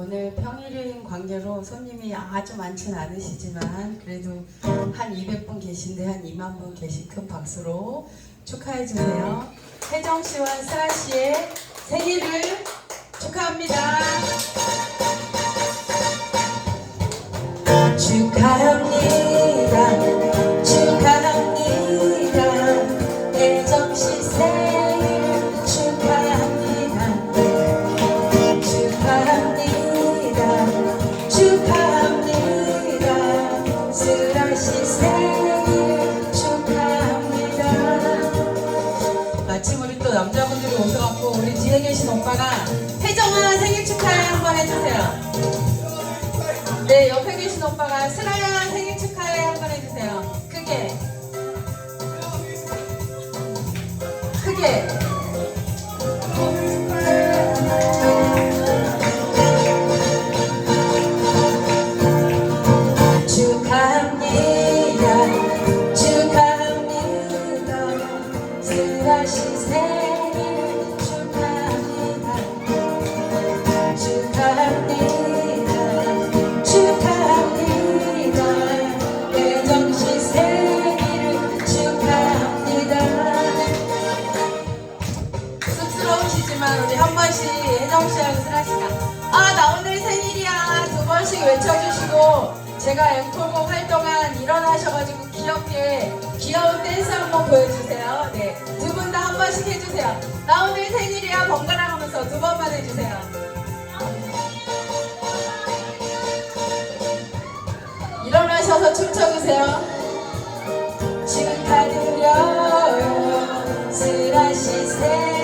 오늘 평일인 관계로 손님이 아주 많진 않으시지만 그래도 한 200분 계신데 한 2만 분 계신 큰 박수로 축하해 주세요. 혜정 씨와 슬아 씨의 생일을. 축하합니다. 우리 뒤에 계신 오빠가 혜정아 생일 축하해 한번 해주세요. 네, 옆에 계신 오빠가 슬아야 생일 축하해 한번 해주세요. 크게. 크게. 축하합니다. 쑥스러우시지만 우리 한 번씩 혜정 씨하고 슬아 씨가 아 나 오늘 생일이야 두 번씩 외쳐주시고 제가 앵콜곡 할 동안 일어나셔가지고 귀엽게 귀여운 댄스 한번 보여주세요. 네, 두 분 다 한 번씩 해주세요. 나 오늘 생일이야 번갈아 가면서 두 번만 해주세요. 일어나셔서 춤춰주세요. 축하드려요. 슬아시 생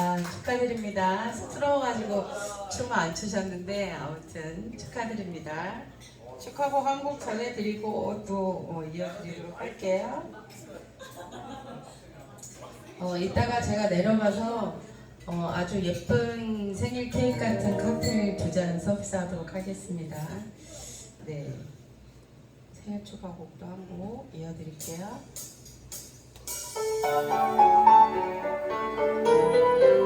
아, 축하드립니다. 쑥스러워가지고 춤을 안 추셨는데 아무튼 축하드립니다. 축하곡 한곡 전해드리고 또 어, 이어드리도록 할게요. 어, 이따가 제가 내려가서 어, 아주 예쁜 생일 케이크 같은 칵테일 두 잔 서비스하도록 하겠습니다. 네, 생일 축하 곡도 한 곡 이어드릴게요. thank you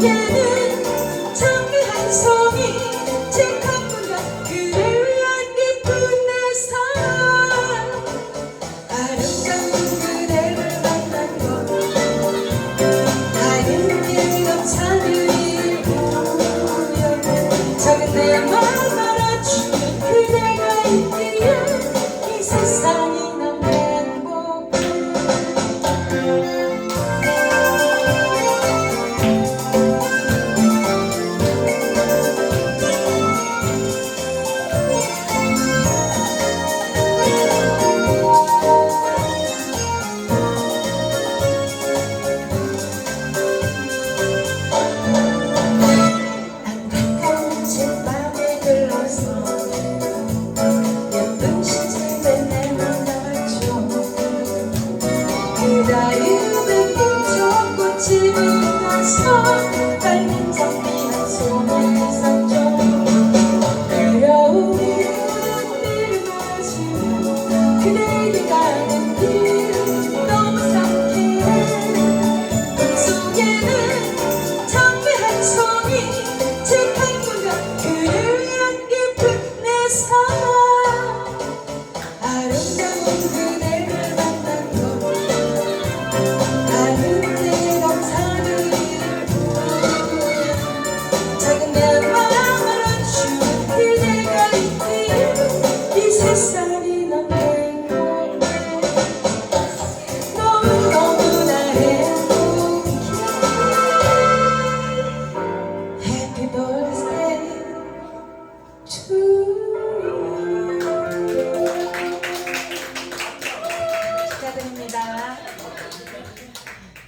꽃 속에는 장미 한 송이 제 가뿐한 그를 위한 기쁜 내 사랑 아름다운 그대를 만난 것. 다른 길 보여 작은 내맘. 알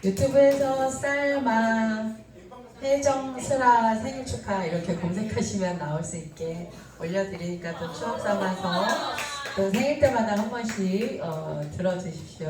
유튜브에서 쌀마 혜정슬아 생일 축하 이렇게 검색하시면 나올 수 있게 올려드리니까 또 추억 삼아서 또 생일 때마다 한 번씩 어, 들어주십시오.